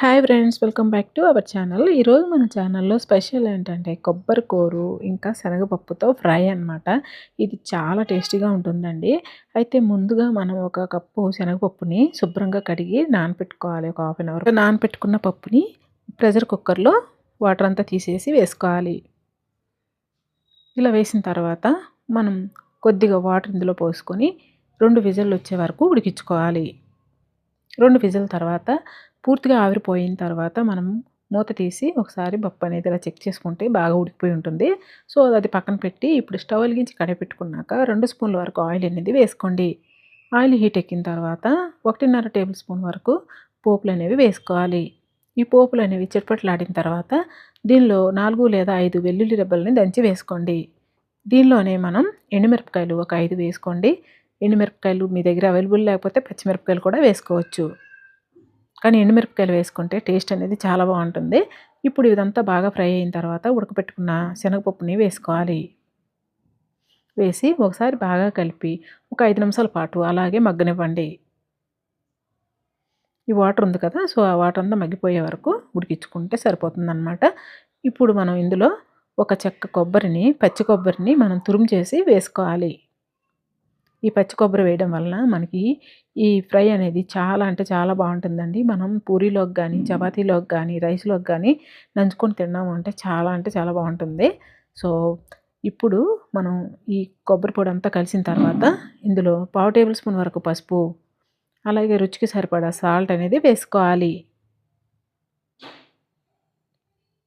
Hi friends welcome back to our channel ఈరోజు మన ఛానల్లో స్పెషల్ ఏంటంటే కొబ్బరి కూరు ఇంకా శనగపప్పుతో ఫ్రై అనమాట ఇది చాలా టేస్టీగా ఉంటుందండి. అయితే ముందుగా మనం ఒక కప్పు శనగపప్పుని శుభ్రంగా కడిగి నానపెట్టుకోవాలి. ఒక హాఫ్ అన్ అవర్ నానపెట్టుకున్న పప్పుని ప్రెషర్ కుక్కర్లో వాటర్ అంతా తీసేసి వేసుకోవాలి. ఇలా వేసిన తర్వాత మనం కొద్దిగా వాటర్ ఇందులో పోసుకొని రెండు విజిల్లు వచ్చే వరకు ఉడికించుకోవాలి. రెండు విజిల్ తర్వాత పూర్తిగా ఆవిరిపోయిన తర్వాత మనం మూత తీసి ఒకసారి పప్పు అనేది ఇలా చెక్ చేసుకుంటే బాగా ఉడికిపోయి ఉంటుంది. సో అది పక్కన పెట్టి ఇప్పుడు స్టవ్ వెలిగించి కడపెట్టుకున్నాక రెండు స్పూన్ల వరకు ఆయిల్ అనేది వేసుకోండి. ఆయిల్ హీట్ ఎక్కిన తర్వాత ఒకటిన్నర టేబుల్ స్పూన్ వరకు పోపులు అనేవి వేసుకోవాలి. ఈ పోపులు అనేవి చిట్పట్లాడిన తర్వాత దీనిలో నాలుగు లేదా ఐదు వెల్లుల్లి రెబ్బల్ని దంచి వేసుకోండి. దీనిలోనే మనం ఎండుమిరపకాయలు ఒక ఐదు వేసుకోండి. ఎండుమిరపకాయలు మీ దగ్గర అవైలబుల్ లేకపోతే పచ్చిమిరపకాయలు కూడా వేసుకోవచ్చు. కానీ ఎండుమిరపకాయలు వేసుకుంటే టేస్ట్ అనేది చాలా బాగుంటుంది. ఇప్పుడు ఇదంతా బాగా ఫ్రై అయిన తర్వాత ఉడకపెట్టుకున్న శనగపప్పుని వేసుకోవాలి. వేసి ఒకసారి బాగా కలిపి ఒక ఐదు నిమిషాల పాటు అలాగే మగ్గనివ్వండి. ఈ వాటర్ ఉంది కదా సో ఆ వాటర్ అంతా మగ్గిపోయే వరకు ఉడికించుకుంటే సరిపోతుందన్నమాట. ఇప్పుడు మనం ఇందులో ఒక చెక్క కొబ్బరిని పచ్చి కొబ్బరిని మనం తురుము చేసి వేసుకోవాలి. ఈ పచ్చి కొబ్బరి వేయడం వలన మనకి ఈ ఫ్రై అనేది చాలా అంటే చాలా బాగుంటుందండి. మనం పూరీలోకి కానీ చపాతీలోకి కానీ రైస్లోకి కానీ నంచుకొని తిన్నాము అంటే చాలా అంటే చాలా బాగుంటుంది. సో ఇప్పుడు మనం ఈ కొబ్బరి పొడి అంతా కలిసిన తర్వాత ఇందులో పావు టేబుల్ స్పూన్ వరకు పసుపు అలాగే రుచికి సరిపడా సాల్ట్ అనేది వేసుకోవాలి.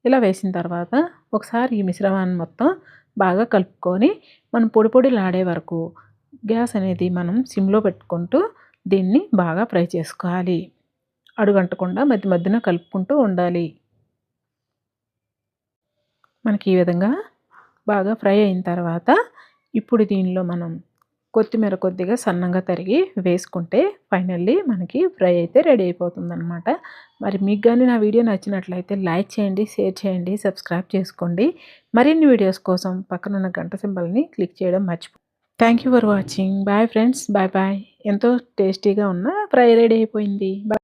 ఇలా వేసిన తర్వాత ఒకసారి ఈ మిశ్రమాన్ని మొత్తం బాగా కలుపుకొని మనం పొడి పొడిలాడే వరకు గ్యాస్ అనేది మనం సిమ్లో పెట్టుకుంటూ దీన్ని బాగా ఫ్రై చేసుకోవాలి. అడుగంటకుండా మధ్య మధ్యన కలుపుకుంటూ ఉండాలి. మనకి ఈ విధంగా బాగా ఫ్రై అయిన తర్వాత ఇప్పుడు దీనిలో మనం కొత్తిమీర కొద్దిగా సన్నంగా తరిగి వేసుకుంటే ఫైనల్లీ మనకి ఫ్రై అయితే రెడీ అయిపోతుంది అనమాట మరి మీకు కానీ నా వీడియో నచ్చినట్లయితే లైక్ చేయండి షేర్ చేయండి సబ్స్క్రైబ్ చేసుకోండి. మరిన్ని వీడియోస్ కోసం పక్కనున్న గంట సింబల్ని క్లిక్ చేయడం మర్చిపో thank you for watching bye friends bye bye ఎంతో టేస్టీగా ఉన్న ఫ్రై రెడీ అయిపోయింది. బాయ్